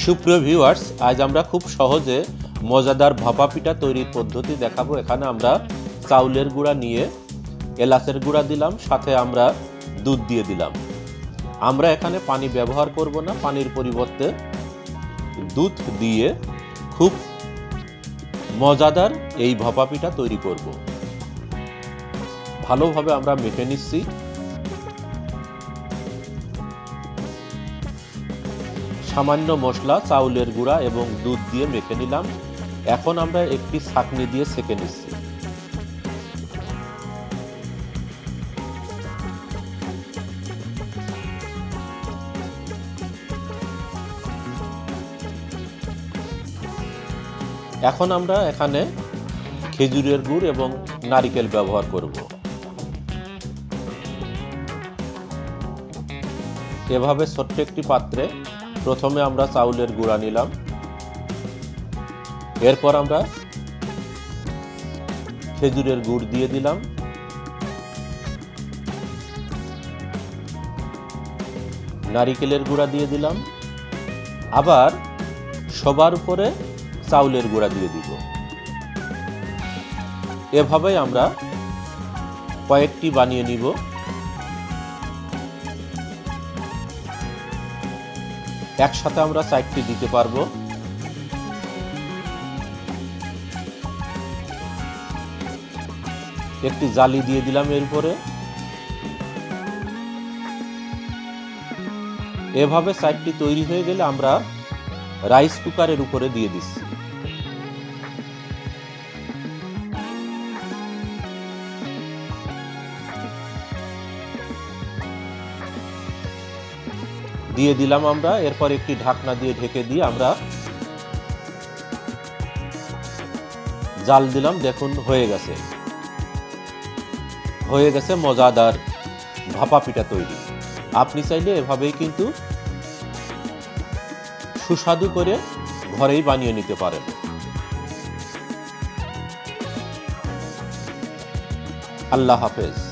সুপ্রিয় ভিউয়ার্স আজ আমরা খুব সহজে মজাদার ভাপা পিঠা তৈরির পদ্ধতি দেখাবো। এখানে আমরা চাউলের গুঁড়া নিয়ে এলাচের গুঁড়া দিলাম, সাথে আমরা দুধ দিয়ে দিলাম। আমরা এখানে পানি ব্যবহার করব না, পানির পরিবর্তে দুধ দিয়ে খুব মজাদার এই ভাপা পিঠা তৈরি করব। ভালোভাবে আমরা মেখে নিচ্ছি। সামান্য মশলা, চাউলের গুঁড়া এবং দুধ দিয়ে মেখে নিলাম। এখন আমরা একটি ছাঁকনি দিয়ে সেকে নিচ্ছি। এখন আমরা এখানে খেজুরের গুড় এবং নারিকেল ব্যবহার করব। এভাবে ছোট্ট একটি পাত্রে প্রথমে আমরা চাউলের গুঁড়া নিলাম। এরপর আমরা খেজুরের গুড় দিয়ে দিলাম। নারিকেলের গুঁড়া দিয়ে দিলাম। আবার সবার উপরে চাউলের গুঁড়া দিয়ে দিব। এভাবেই আমরা কয়েকটি বানিয়ে নিব। একসাথে আমরা চারটি দিতে পারব। একটি জালি দিয়ে দিলাম এর উপরে। এভাবে সাইডটি তৈরি হয়ে গেলে আমরা রাইস কুকারের উপরে দিয়ে দিচ্ছি। দিয়ে দিলাম আমরা। এরপর একটি ঢাকনা দিয়ে ঢেকে দিয়ে আমরা জাল দিলাম। দেখুন, হয়ে গেছে। হয়ে গেছে মজাদার ভাপা পিঠা তৈরি। আপনি চাইলে এভাবেই কিন্তু সুস্বাদু করে ঘরেই বানিয়ে নিতে পারেন। আল্লাহ হাফেজ।